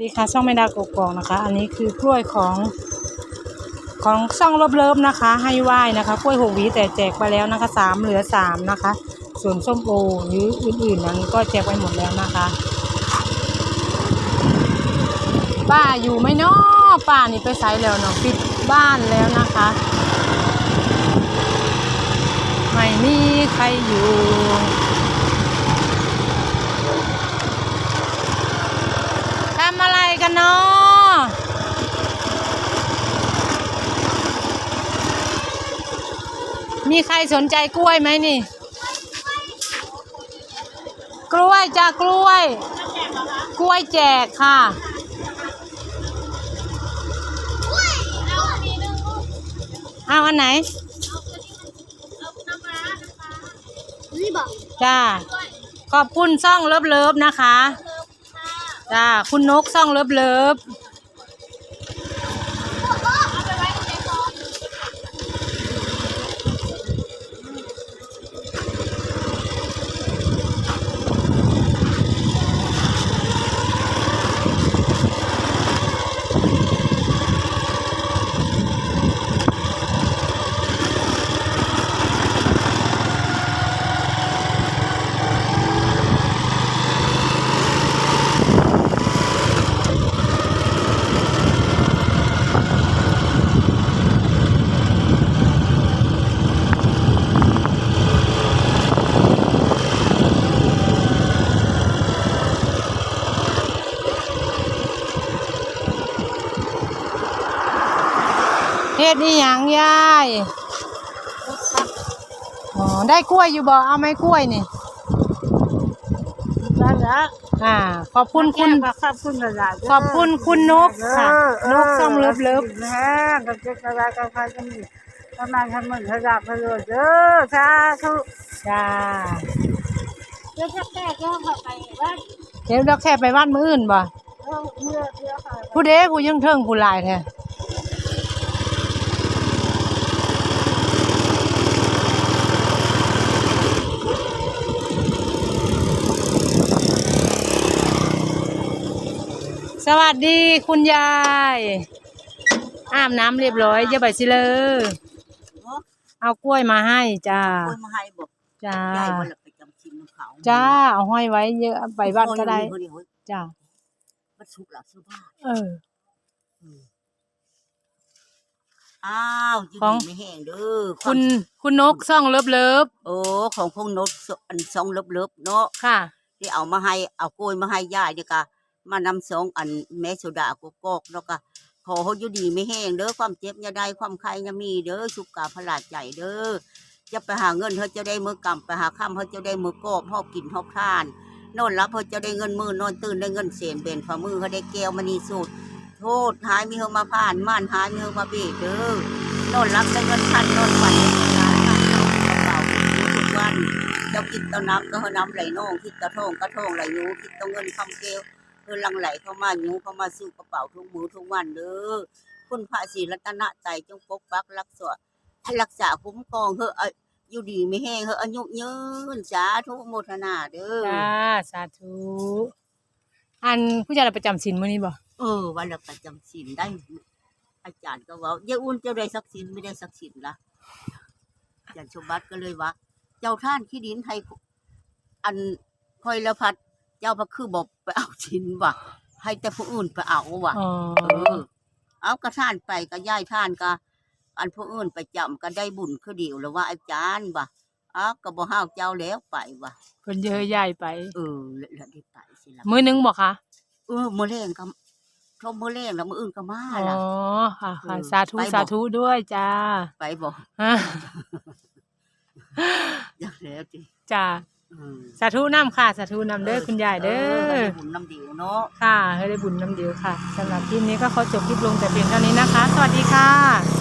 ดีค่ะช่องไม่ดากกอกนะคะ อันนี้คือกล้วยของของช่องเลิฟๆนะคะ ให้ไหว้นะคะกล้วยหกหวีแต่แจกไปแล้วนะคะสามเหลือสามนะคะ ส่วนส้มโอหรืออื่นๆนั้นก็แจกไปหมดแล้วนะคะป้าอยู่ไหมเนาะป้านี่ไปไสแล้วเนาะปิดบ้านแล้วนะคะ ไม่มีใครอยู่ ทำอะไรกันเนาะ มีใครสนใจกล้วยไหมนี่ กล้วยจ้ากล้วย กล้วยแจกค่ะ เอาอันไหนจ้า ขอบคุณซ่องเลิฟเลิฟนะคะ จ้า คุณนกซ่องเลิฟเลิฟ เฮ็ดนี่หยังยายอ๋อได้กล้วยอยู่บ่เอาไหมกล้วยนี่นั่นแหละอ่า ขอบคุณคุณ ขอบคุณหลายๆขอบคุณคุณนกค่ะ นกซ่องเลิฟเลิฟแม่กับเจ๊กอะไรกับใครก็มีประมาณทำเหมือนขยับไปเลยเด้อสาธุจ้าเดี๋ยวจะแก้ก็เข้าไปว่าเดี๋ยวเราแค่ไปวัดมืออื่นบ่เออเมื่อเดี๋ยวค่ะผู้เด้ผู้ยังเทิงผู้หลายแท้ วัสดีคุณยายอาบน้ำเรียบร้อยอย่าไปสิเลยเอากล้วยมาให้จ้าคนมาให้บอกจ้ายายวันละไปจำชิมเขาจ้าเอาห้อยไว้เยอะไปวัดก็ได้โอ้ยโอ้ยจ้าวัดสุกหลักสุบ้านเอออ้าวอยืของนไม่แห้งเด้อคุณคุณนกซ่องเลิฟเลิฟโอ้ของพงนกอันสองเลิบเลิบๆเนาะค่ะที่เอามาให้เอากล้วยมาให้ยายเนี่ยก็ มานำสองอันแม่โซดากกอกแล้วก็ขอเขาอยู่ดีไม่แห้งเด้อความเจ็บอย่าได้ความใครอย่ามีเด้อสุขกาพลาดใจเด้อจะไปหาเงินเขาจะได้มือกำไปหาข้ามเขาจะได้มือกอบหอบกินหอบทานนอนรับเขาจะได้เงินมือนอนตื่นได้เงินเสียนเบนฝ่ามือเขาได้แก้วมณีสูตรโทษหายมีเฮามาผ่านม่านหายมีเฮามาเบีดเด้อนอนรับได้เงินพันนอนฝันได้เงินล้านกระเป๋าทุกวันเจ้าคิดต้าน้ำก็เฮาน้ำไหลนองคิดกระทงกระทงไหลยูคิดต้าเงินคำเกลวเฮื อลังไหลเข้ามายูเข้ามาสู่กระเป๋าทุกมือทุกวันเด้อคุณพระศรีรัตนใจจงปกปักรักษาให้รักษาคุ้มครองเฮอเอาอยู่ดีไม่แห้งเฮออายุยืนสาธุโมทนาเด้อจ้าสาธุอันผู้จัดประจำศีลมื้อนี้บ่เออวันละประจำศีลได้ อาจารย์ก็เว่าเยาอุ่นเจ้าได้สักศีลไม่ได้สักศีลละอาจารย์ชมบัตก็เลยว่า เจ้าท่านขี้ดินไทยอันคอยละพัด เจ้าพระคือบอกไปเอาศีลว่ะ ให้แต่ผู้อื่นไปเอาว่ะอ๋อเออ เอากระท่านไปก็ย่ายท่านก็อันผู้อื่นไปจำก็ได้บุญคือเดียวแล้วว่าอาจารย์ว่ะอ้าวก็บ่ห้าวเจ้าแล้วไปว่ะเพิ่นเยอะใหญ่ไป เออแล้วแล้วได้ไปสิละมื้อหนึงบ่คะเออมื้อแรงก็ชมมื้อแรงแล้วมื้ออื่นก็มาอ๋อล่ะค่ะค่ะเออสาธุไปบ่ สาธุด้วยจ้าไปบอกฮะ อยากแล้วจิจ้าอืม สาธุนํค่ะ สาธุนํเด้อคุณยายเด้ออให้บุญน้ำเดียวเนาะค่ะให้ได้บุญน้ำเดียวค่ะสำหรับคลิปนี้ก็ขอจบคลิปลงแต่เพียงเท่านี้นะคะ สวัสดีค่ะ